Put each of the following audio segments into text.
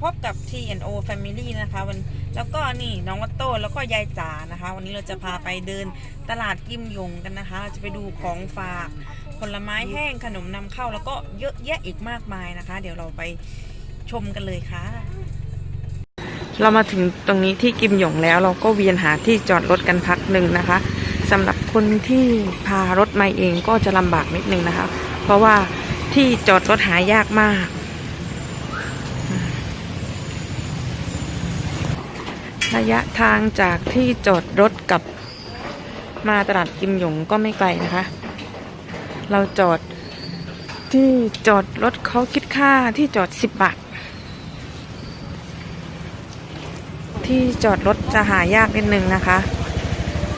พบกับ T&O Family นะคะวันแล้วก็นี่น้องวัตโต้แล้วก็ยายจ๋านะคะ วันนี้เราจะพาไปเดินตลาดกิมยงกันนะคะเราจะไปดูของฝากผลไม้แห้งขนมนำเข้าแล้วก็เยอะแยะอีกมากมายนะคะ เดี๋ยวเราไปชมกันเลยค่ะ เรามาถึงตรงนี้ที่กิมหยงแล้วเราก็เวียนหาที่จอดรถกันพักหนึ่งนะคะสำหรับคนที่พารถมาเองก็จะลำบากนิดนึงนะคะ เพราะว่าที่จอดรถหายากมาก ระยะทางจากที่จอดรถกับมาตลาดกิมหยงก็ไม่ไกลนะคะ เราจอดที่จอดรถเขาคิดค่าที่จอด 10 บาท ที่จอดรถจะหายากนิดนึงนะคะ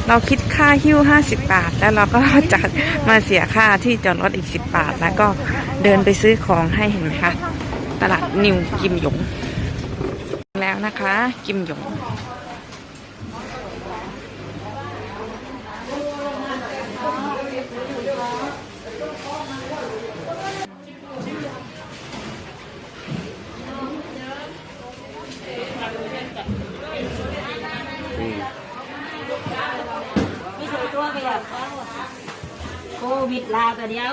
เราคิดค่าหิ้ว 50 บาท แล้วเราก็จัดมาเสียค่าที่จอดรถอีก 10 บาท แล้วก็เดินไปซื้อของให้เห็นไหมคะ ตลาดนิวกิมหยง แล้วนะคะ กิมหยงไม่เคยว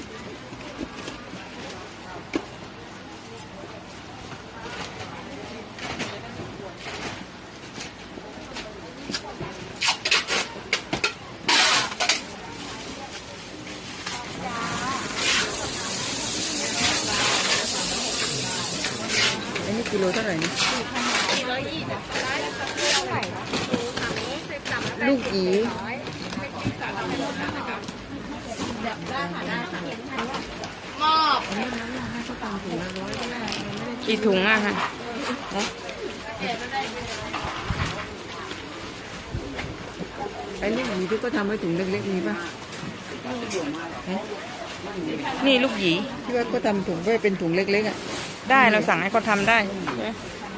นนี้กิโลเท่าไหร่นี่ลูกหยีกี่ถุงอะคะไอ้ลูกหยีที่ก็ทำไว้ถุงเล็กๆมีป่ะนี่ลูกหยีที่ว่าก็ทำถุงไว้เป็นถุงเล็กๆอะ ได้เราสั่งให้เขาทำได้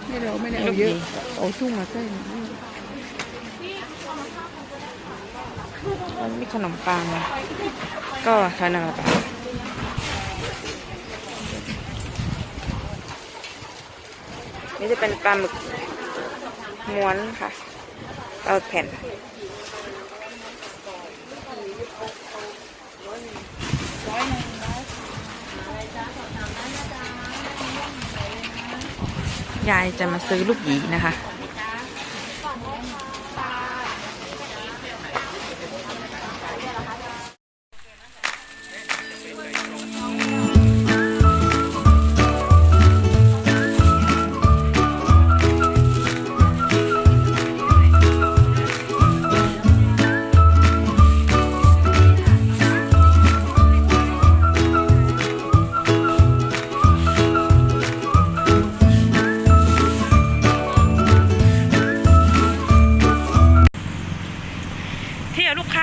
นี่เราไม่ได้ลูเอากหยีเยอะเอาทุ่งมาใส่แล้วมีขนมปังก็ขนมปังนี่จะเป็นปลาหมึกม้วนค่ะปลาหมึกแผ่น ยายจะมาซื้อลูกหยีนะคะ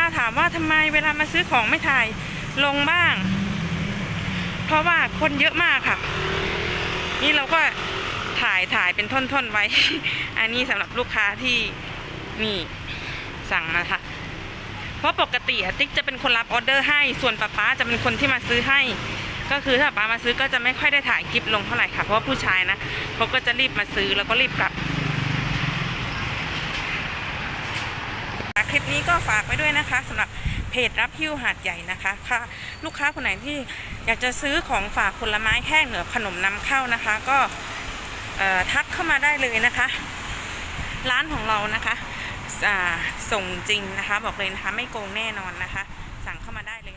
าถามว่าทำไมเวลามาซื้อของไม่ถ่ายลงบ้าง เพราะว่าคนเยอะมากค่ะ นี่เราก็ถ่ายถ่ายเป็นท่อนๆไว้ อันนี้สำหรับลูกค้าที่นี่สั่งมาค่ะ เพราะปกติติ๊กจะเป็นคนรับออเดอร์ให้ ส่วนป้าป๊าจะเป็นคนที่มาซื้อให้ ก็คือถ้าป้ามาซื้อก็จะไม่ค่อยได้ถ่ายคลิปลงเท่าไหร่ค่ะ เพราะว่าผู้ชายนะเขาก็จะรีบมาซื้อแล้วก็รีบกลับ คลิปนี้ก็ฝากไว้ด้วยนะคะสำหรับเพจรับหิ้วหาดใหญ่นะคะค่ะ ลูกค้าคนไหนที่อยากจะซื้อของฝากผลไม้แห้งเหนือขนมนำเข้านะคะ ก็ทักเข้ามาได้เลยนะคะ ร้านของเรานะคะส่งจริงนะคะ บอกเลยนะคะไม่โกงแน่นอนนะคะ สั่งเข้ามาได้เลย